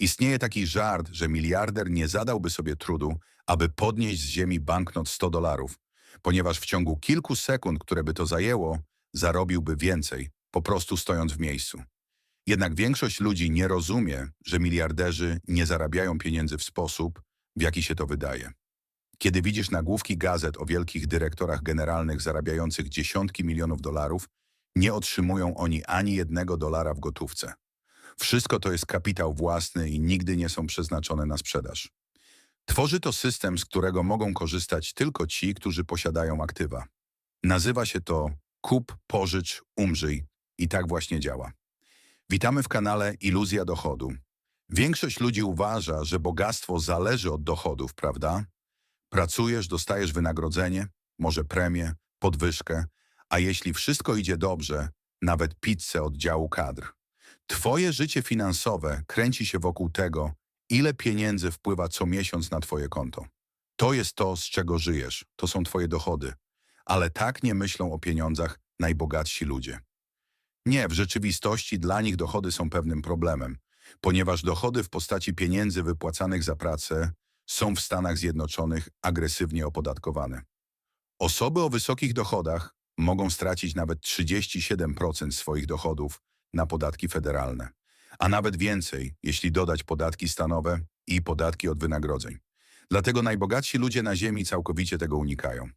Istnieje taki żart, że miliarder nie zadałby sobie trudu, aby podnieść z ziemi banknot 100 dolarów, ponieważ w ciągu kilku sekund, które by to zajęło, zarobiłby więcej, po prostu stojąc w miejscu. Jednak większość ludzi nie rozumie, że miliarderzy nie zarabiają pieniędzy w sposób, w jaki się to wydaje. Kiedy widzisz nagłówki gazet o wielkich dyrektorach generalnych zarabiających dziesiątki milionów dolarów, nie otrzymują oni ani jednego dolara w gotówce. Wszystko to jest kapitał własny i nigdy nie są przeznaczone na sprzedaż. Tworzy to system, z którego mogą korzystać tylko ci, którzy posiadają aktywa. Nazywa się to kup, pożycz, umrzyj i tak właśnie działa. Witamy w kanale Iluzja Dochodu. Większość ludzi uważa, że bogactwo zależy od dochodów, prawda? Pracujesz, dostajesz wynagrodzenie, może premię, podwyżkę, a jeśli wszystko idzie dobrze, nawet pizzę od działu kadr. Twoje życie finansowe kręci się wokół tego, ile pieniędzy wpływa co miesiąc na twoje konto. To jest to, z czego żyjesz, to są twoje dochody. Ale tak nie myślą o pieniądzach najbogatsi ludzie. Nie, w rzeczywistości dla nich dochody są pewnym problemem, ponieważ dochody w postaci pieniędzy wypłacanych za pracę są w Stanach Zjednoczonych agresywnie opodatkowane. Osoby o wysokich dochodach mogą stracić nawet 37% swoich dochodów na podatki federalne, a nawet więcej, jeśli dodać podatki stanowe i podatki od wynagrodzeń. Dlatego najbogatsi ludzie na Ziemi całkowicie tego unikają.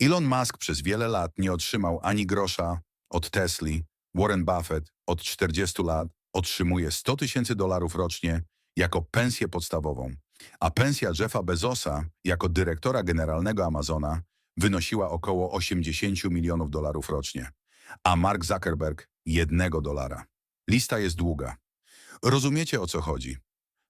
Elon Musk przez wiele lat nie otrzymał ani grosza od Tesli, Warren Buffett od 40 lat otrzymuje 100 tysięcy dolarów rocznie jako pensję podstawową, a pensja Jeffa Bezosa jako dyrektora generalnego Amazona wynosiła około 80 milionów dolarów rocznie, a Mark Zuckerberg jednego dolara. Lista jest długa. Rozumiecie o co chodzi?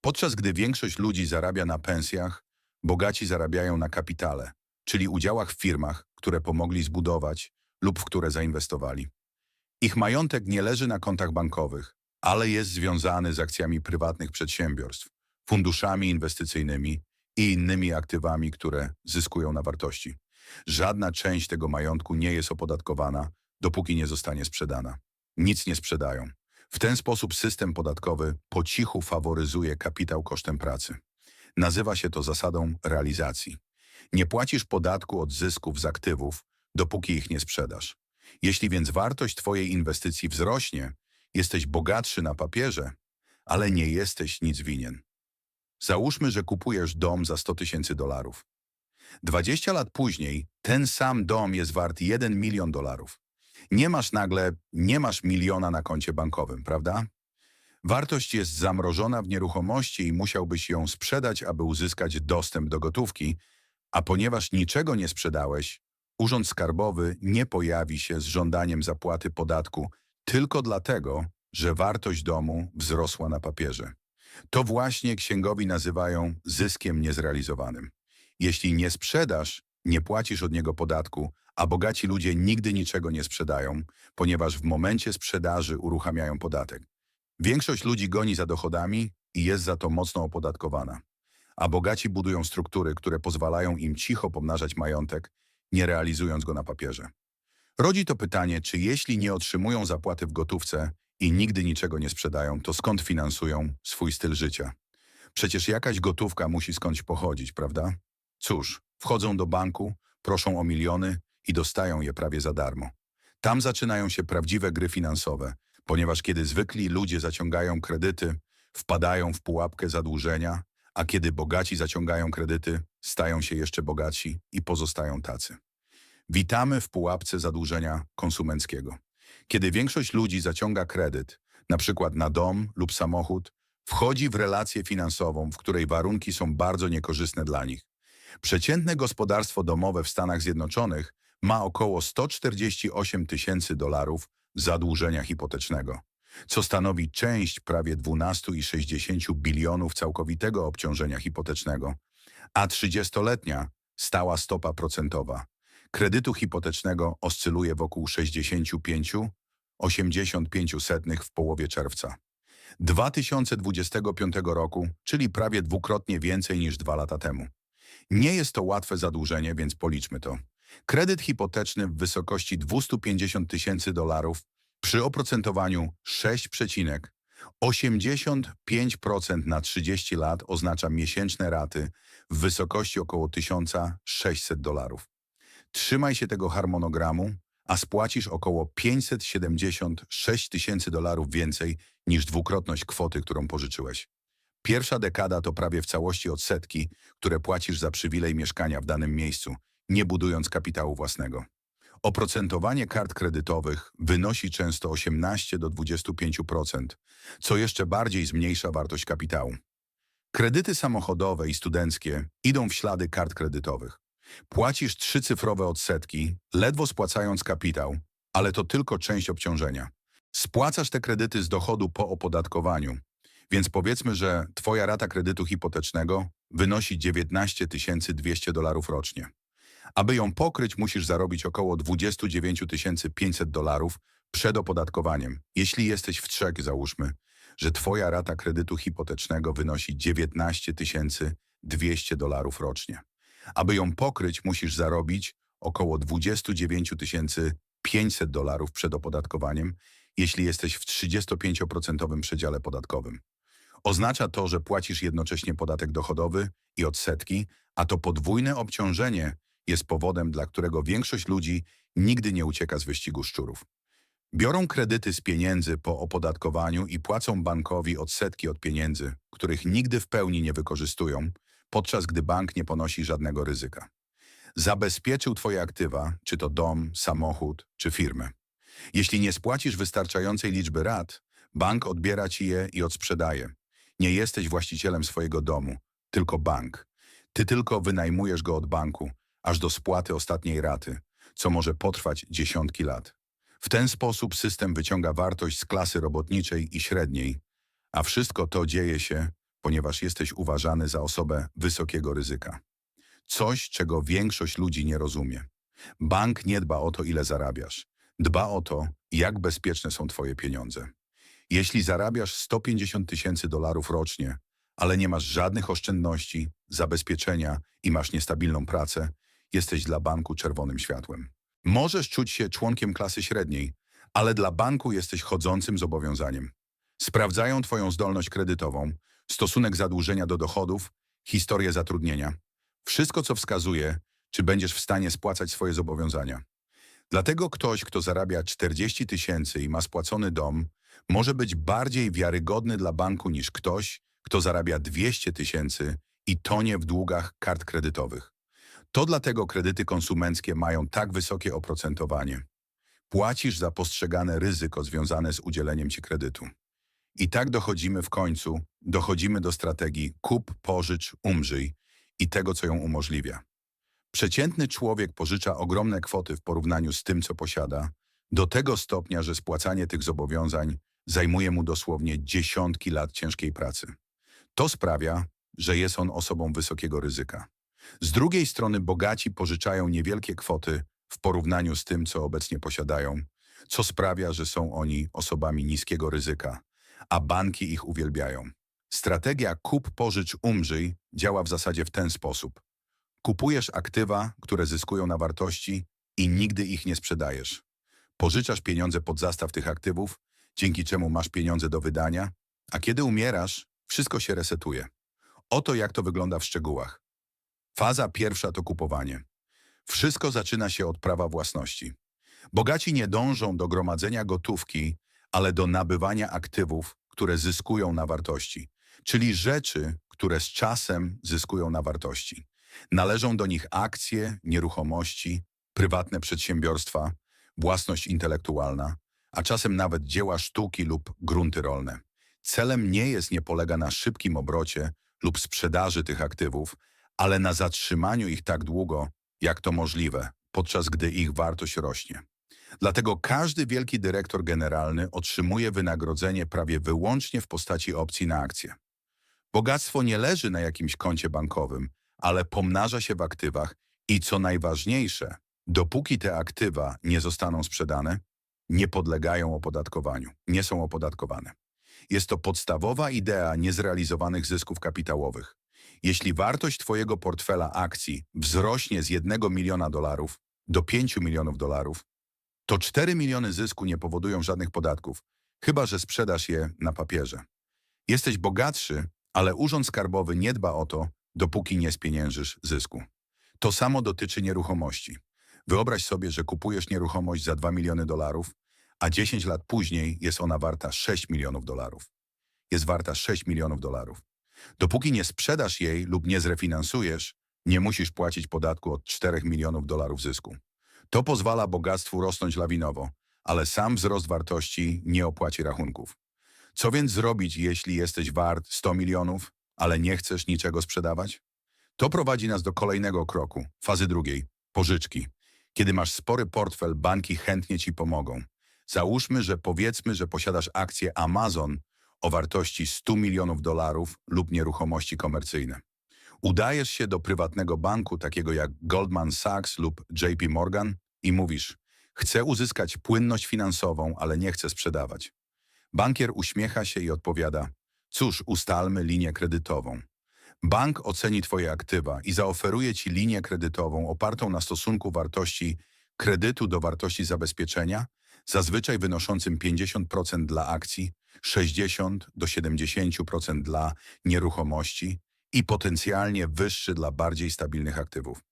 Podczas gdy większość ludzi zarabia na pensjach, bogaci zarabiają na kapitale, czyli udziałach w firmach, które pomogli zbudować lub w które zainwestowali. Ich majątek nie leży na kontach bankowych, ale jest związany z akcjami prywatnych przedsiębiorstw, funduszami inwestycyjnymi i innymi aktywami, które zyskują na wartości. Żadna część tego majątku nie jest opodatkowana, dopóki nie zostanie sprzedana. Nic nie sprzedają. W ten sposób system podatkowy po cichu faworyzuje kapitał kosztem pracy. Nazywa się to zasadą realizacji. Nie płacisz podatku od zysków z aktywów, dopóki ich nie sprzedasz. Jeśli więc wartość Twojej inwestycji wzrośnie, jesteś bogatszy na papierze, ale nie jesteś nic winien. Załóżmy, że kupujesz dom za 100 tysięcy dolarów. 20 lat później ten sam dom jest wart 1 milion dolarów. Nie masz nagle, nie masz miliona na koncie bankowym, prawda? Wartość jest zamrożona w nieruchomości i musiałbyś ją sprzedać, aby uzyskać dostęp do gotówki, a ponieważ niczego nie sprzedałeś, Urząd Skarbowy nie pojawi się z żądaniem zapłaty podatku tylko dlatego, że wartość domu wzrosła na papierze. To właśnie księgowi nazywają zyskiem niezrealizowanym. Jeśli nie sprzedasz, nie płacisz od niego podatku, a bogaci ludzie nigdy niczego nie sprzedają, ponieważ w momencie sprzedaży uruchamiają podatek. Większość ludzi goni za dochodami i jest za to mocno opodatkowana. A bogaci budują struktury, które pozwalają im cicho pomnażać majątek, nie realizując go na papierze. Rodzi to pytanie, czy jeśli nie otrzymują zapłaty w gotówce i nigdy niczego nie sprzedają, to skąd finansują swój styl życia? Przecież jakaś gotówka musi skądś pochodzić, prawda? Cóż, wchodzą do banku, proszą o miliony i dostają je prawie za darmo. Tam zaczynają się prawdziwe gry finansowe, ponieważ kiedy zwykli ludzie zaciągają kredyty, wpadają w pułapkę zadłużenia, a kiedy bogaci zaciągają kredyty, stają się jeszcze bogatsi i pozostają tacy. Witamy w pułapce zadłużenia konsumenckiego. Kiedy większość ludzi zaciąga kredyt, na przykład na dom lub samochód, wchodzi w relację finansową, w której warunki są bardzo niekorzystne dla nich. Przeciętne gospodarstwo domowe w Stanach Zjednoczonych ma około 148 tysięcy dolarów zadłużenia hipotecznego, co stanowi część prawie 12,6 bilionów całkowitego obciążenia hipotecznego, a 30-letnia stała stopa procentowa kredytu hipotecznego oscyluje wokół 65,85 w połowie czerwca. 2025 roku, czyli prawie dwukrotnie więcej niż dwa lata temu. Nie jest to łatwe zadłużenie, więc policzmy to. Kredyt hipoteczny w wysokości 250 tysięcy dolarów przy oprocentowaniu 6, 85% na 30 lat oznacza miesięczne raty w wysokości około 1600 dolarów. Trzymaj się tego harmonogramu, a spłacisz około 576 tysięcy dolarów więcej niż dwukrotność kwoty, którą pożyczyłeś. Pierwsza dekada to prawie w całości odsetki, które płacisz za przywilej mieszkania w danym miejscu, nie budując kapitału własnego. Oprocentowanie kart kredytowych wynosi często 18 do 25%, co jeszcze bardziej zmniejsza wartość kapitału. Kredyty samochodowe i studenckie idą w ślady kart kredytowych. Płacisz trzycyfrowe odsetki, ledwo spłacając kapitał, ale to tylko część obciążenia. Spłacasz te kredyty z dochodu po opodatkowaniu, więc powiedzmy, że twoja rata kredytu hipotecznego wynosi 19 200 dolarów rocznie. Aby ją pokryć, musisz zarobić około 29 500 dolarów przed opodatkowaniem. Jeśli jesteś w trzech, załóżmy, że twoja rata kredytu hipotecznego wynosi 19 200 dolarów rocznie. Aby ją pokryć, musisz zarobić około 29 500 dolarów przed opodatkowaniem, jeśli jesteś w 35% przedziale podatkowym. Oznacza to, że płacisz jednocześnie podatek dochodowy i odsetki, a to podwójne obciążenie jest powodem, dla którego większość ludzi nigdy nie ucieka z wyścigu szczurów. Biorą kredyty z pieniędzy po opodatkowaniu i płacą bankowi odsetki od pieniędzy, których nigdy w pełni nie wykorzystują, podczas gdy bank nie ponosi żadnego ryzyka. Zabezpieczył Twoje aktywa, czy to dom, samochód, czy firmę. Jeśli nie spłacisz wystarczającej liczby rat, bank odbiera Ci je i odsprzedaje. Nie jesteś właścicielem swojego domu, tylko bank. Ty tylko wynajmujesz go od banku, aż do spłaty ostatniej raty, co może potrwać dziesiątki lat. W ten sposób system wyciąga wartość z klasy robotniczej i średniej, a wszystko to dzieje się, ponieważ jesteś uważany za osobę wysokiego ryzyka. Coś, czego większość ludzi nie rozumie. Bank nie dba o to, ile zarabiasz. Dba o to, jak bezpieczne są twoje pieniądze. Jeśli zarabiasz 150 tysięcy dolarów rocznie, ale nie masz żadnych oszczędności, zabezpieczenia i masz niestabilną pracę, jesteś dla banku czerwonym światłem. Możesz czuć się członkiem klasy średniej, ale dla banku jesteś chodzącym zobowiązaniem. Sprawdzają Twoją zdolność kredytową, stosunek zadłużenia do dochodów, historię zatrudnienia. Wszystko, co wskazuje, czy będziesz w stanie spłacać swoje zobowiązania. Dlatego ktoś, kto zarabia 40 tysięcy i ma spłacony dom, może być bardziej wiarygodny dla banku niż ktoś, kto zarabia 200 tysięcy i tonie w długach kart kredytowych. To dlatego kredyty konsumenckie mają tak wysokie oprocentowanie. Płacisz za postrzegane ryzyko związane z udzieleniem ci kredytu. I tak dochodzimy w końcu, dochodzimy do strategii kup, pożycz, umrzyj i tego, co ją umożliwia. Przeciętny człowiek pożycza ogromne kwoty w porównaniu z tym, co posiada, do tego stopnia, że spłacanie tych zobowiązań zajmuje mu dosłownie dziesiątki lat ciężkiej pracy. To sprawia, że jest on osobą wysokiego ryzyka. Z drugiej strony bogaci pożyczają niewielkie kwoty w porównaniu z tym, co obecnie posiadają, co sprawia, że są oni osobami niskiego ryzyka, a banki ich uwielbiają. Strategia kup, pożycz, umrzyj działa w zasadzie w ten sposób. Kupujesz aktywa, które zyskują na wartości i nigdy ich nie sprzedajesz. Pożyczasz pieniądze pod zastaw tych aktywów, dzięki czemu masz pieniądze do wydania, a kiedy umierasz, wszystko się resetuje. Oto jak to wygląda w szczegółach. Faza pierwsza to kupowanie. Wszystko zaczyna się od prawa własności. Bogaci nie dążą do gromadzenia gotówki, ale do nabywania aktywów, które zyskują na wartości, czyli rzeczy, które z czasem zyskują na wartości. Należą do nich akcje, nieruchomości, prywatne przedsiębiorstwa, własność intelektualna, a czasem nawet dzieła sztuki lub grunty rolne. Celem nie jest, nie polega na szybkim obrocie lub sprzedaży tych aktywów, ale na zatrzymaniu ich tak długo, jak to możliwe, podczas gdy ich wartość rośnie. Dlatego każdy wielki dyrektor generalny otrzymuje wynagrodzenie prawie wyłącznie w postaci opcji na akcje. Bogactwo nie leży na jakimś koncie bankowym, ale pomnaża się w aktywach i co najważniejsze, dopóki te aktywa nie zostaną sprzedane, nie podlegają opodatkowaniu, nie są opodatkowane. Jest to podstawowa idea niezrealizowanych zysków kapitałowych. Jeśli wartość Twojego portfela akcji wzrośnie z 1 miliona dolarów do 5 milionów dolarów, to 4 miliony zysku nie powodują żadnych podatków, Chyba, że sprzedasz je na papierze. Jesteś bogatszy, ale Urząd Skarbowy nie dba o to, dopóki nie spieniężysz zysku. To samo dotyczy nieruchomości. Wyobraź sobie, że kupujesz nieruchomość za 2 miliony dolarów, a 10 lat później jest ona warta 6 milionów dolarów. Jest warta 6 milionów dolarów. Dopóki nie sprzedasz jej lub nie zrefinansujesz, nie musisz płacić podatku od 4 milionów dolarów zysku. To pozwala bogactwu rosnąć lawinowo, ale sam wzrost wartości nie opłaci rachunków. Co więc zrobić, jeśli jesteś wart 100 milionów, ale nie chcesz niczego sprzedawać? To prowadzi nas do kolejnego kroku, fazy drugiej, pożyczki. Kiedy masz spory portfel, banki chętnie ci pomogą. Załóżmy, że powiedzmy, że posiadasz akcje Amazon o wartości 100 milionów dolarów lub nieruchomości komercyjne. Udajesz się do prywatnego banku, takiego jak Goldman Sachs lub JP Morgan i mówisz, chcę uzyskać płynność finansową, ale nie chcę sprzedawać. Bankier uśmiecha się i odpowiada, cóż, ustalmy linię kredytową. Bank oceni Twoje aktywa i zaoferuje Ci linię kredytową opartą na stosunku wartości kredytu do wartości zabezpieczenia, zazwyczaj wynoszącym 50% dla akcji, 60 do 70% dla nieruchomości i potencjalnie wyższy dla bardziej stabilnych aktywów.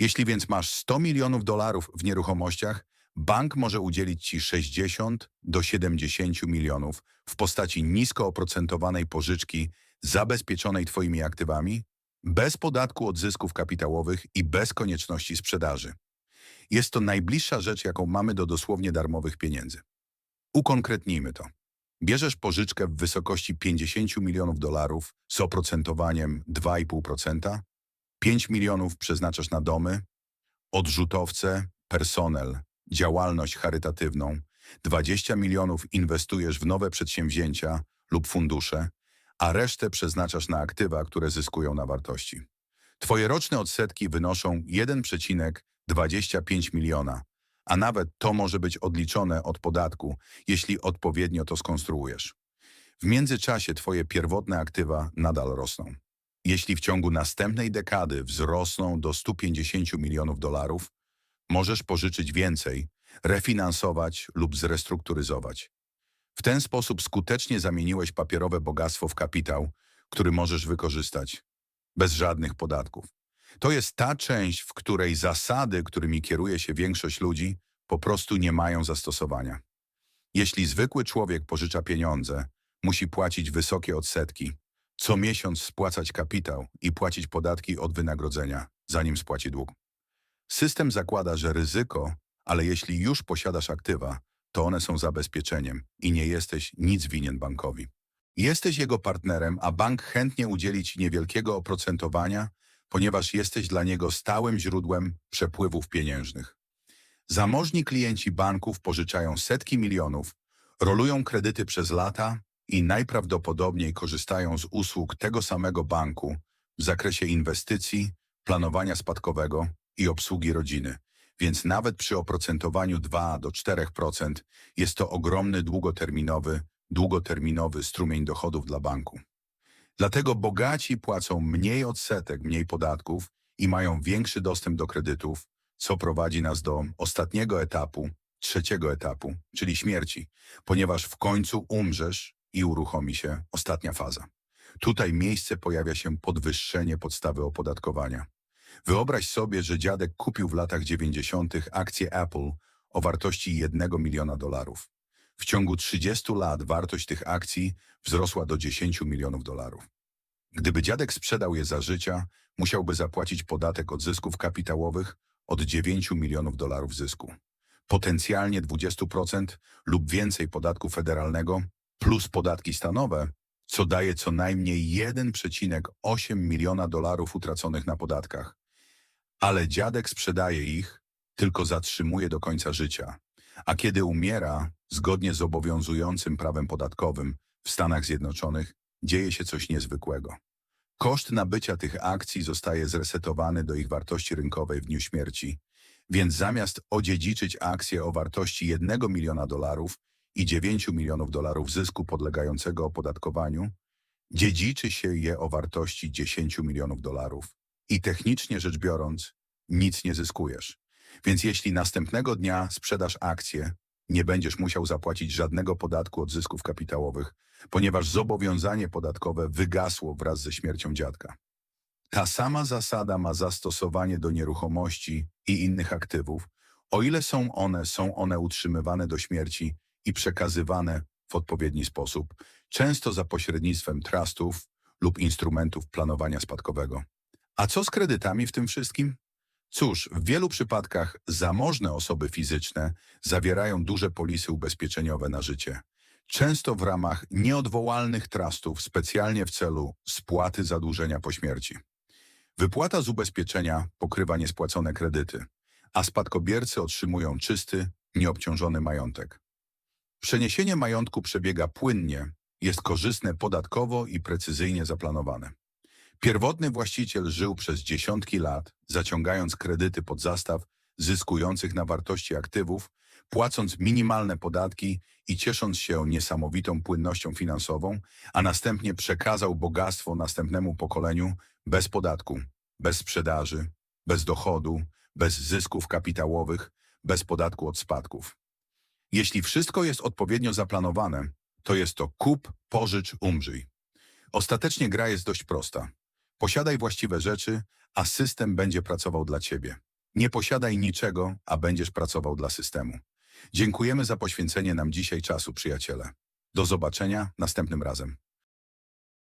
Jeśli więc masz 100 milionów dolarów w nieruchomościach, bank może udzielić Ci 60 do 70 milionów w postaci nisko oprocentowanej pożyczki zabezpieczonej Twoimi aktywami, bez podatku od zysków kapitałowych i bez konieczności sprzedaży. Jest to najbliższa rzecz, jaką mamy do dosłownie darmowych pieniędzy. Ukonkretnijmy to. Bierzesz pożyczkę w wysokości 50 milionów dolarów z oprocentowaniem 2,5%, 5 milionów przeznaczasz na domy, odrzutowce, personel, działalność charytatywną, 20 milionów inwestujesz w nowe przedsięwzięcia lub fundusze, a resztę przeznaczasz na aktywa, które zyskują na wartości. Twoje roczne odsetki wynoszą 1,25 miliona, a nawet to może być odliczone od podatku, jeśli odpowiednio to skonstruujesz. W międzyczasie Twoje pierwotne aktywa nadal rosną. Jeśli w ciągu następnej dekady wzrosną do 150 milionów dolarów, możesz pożyczyć więcej, refinansować lub zrestrukturyzować. W ten sposób skutecznie zamieniłeś papierowe bogactwo w kapitał, który możesz wykorzystać bez żadnych podatków. To jest ta część, w której zasady, którymi kieruje się większość ludzi, po prostu nie mają zastosowania. Jeśli zwykły człowiek pożycza pieniądze, musi płacić wysokie odsetki, co miesiąc spłacać kapitał i płacić podatki od wynagrodzenia, zanim spłaci dług. System zakłada, że ryzyko, ale jeśli już posiadasz aktywa, to one są zabezpieczeniem i nie jesteś nic winien bankowi. Jesteś jego partnerem, a bank chętnie udzieli ci niewielkiego oprocentowania, ponieważ jesteś dla niego stałym źródłem przepływów pieniężnych. Zamożni klienci banków pożyczają setki milionów, rolują kredyty przez lata i najprawdopodobniej korzystają z usług tego samego banku w zakresie inwestycji, planowania spadkowego i obsługi rodziny. Więc nawet przy oprocentowaniu 2 do 4% jest to ogromny długoterminowy, długoterminowy strumień dochodów dla banku. Dlatego bogaci płacą mniej odsetek, mniej podatków i mają większy dostęp do kredytów, co prowadzi nas do ostatniego etapu, trzeciego etapu, czyli śmierci, ponieważ w końcu umrzesz i uruchomi się ostatnia faza. Tutaj miejsce pojawia się podwyższenie podstawy opodatkowania. Wyobraź sobie, że dziadek kupił w latach 90. akcje Apple o wartości 1 miliona dolarów. W ciągu 30 lat wartość tych akcji wzrosła do 10 milionów dolarów. Gdyby dziadek sprzedał je za życia, musiałby zapłacić podatek od zysków kapitałowych od 9 milionów dolarów zysku. Potencjalnie 20% lub więcej podatku federalnego plus podatki stanowe, co daje co najmniej 1,8 miliona dolarów utraconych na podatkach. Ale dziadek sprzedaje ich, tylko zatrzymuje do końca życia. A kiedy umiera, zgodnie z obowiązującym prawem podatkowym w Stanach Zjednoczonych, dzieje się coś niezwykłego. Koszt nabycia tych akcji zostaje zresetowany do ich wartości rynkowej w dniu śmierci, więc zamiast odziedziczyć akcje o wartości 1 miliona dolarów i 9 milionów dolarów zysku podlegającego opodatkowaniu, dziedziczy się je o wartości 10 milionów dolarów i technicznie rzecz biorąc, nic nie zyskujesz. Więc jeśli następnego dnia sprzedasz akcje, Nie będziesz musiał zapłacić żadnego podatku od zysków kapitałowych, ponieważ zobowiązanie podatkowe wygasło wraz ze śmiercią dziadka. Ta sama zasada ma zastosowanie do nieruchomości i innych aktywów, o ile są one, są one utrzymywane do śmierci i przekazywane w odpowiedni sposób, często za pośrednictwem trustów lub instrumentów planowania spadkowego. A co z kredytami w tym wszystkim? Cóż, w wielu przypadkach zamożne osoby fizyczne zawierają duże polisy ubezpieczeniowe na życie, często w ramach nieodwołalnych trustów specjalnie w celu spłaty zadłużenia po śmierci. Wypłata z ubezpieczenia pokrywa niespłacone kredyty, a spadkobiercy otrzymują czysty, nieobciążony majątek. Przeniesienie majątku przebiega płynnie, jest korzystne podatkowo i precyzyjnie zaplanowane. Pierwotny właściciel żył przez dziesiątki lat, zaciągając kredyty pod zastaw zyskujących na wartości aktywów, płacąc minimalne podatki i ciesząc się niesamowitą płynnością finansową, a następnie przekazał bogactwo następnemu pokoleniu bez podatku, bez sprzedaży, bez dochodu, bez zysków kapitałowych, bez podatku od spadków. Jeśli wszystko jest odpowiednio zaplanowane, to jest to kup, pożycz, umrzyj. Ostatecznie gra jest dość prosta. Posiadaj właściwe rzeczy, a system będzie pracował dla ciebie. Nie posiadaj niczego, a będziesz pracował dla systemu. Dziękujemy za poświęcenie nam dzisiaj czasu, przyjaciele. Do zobaczenia następnym razem.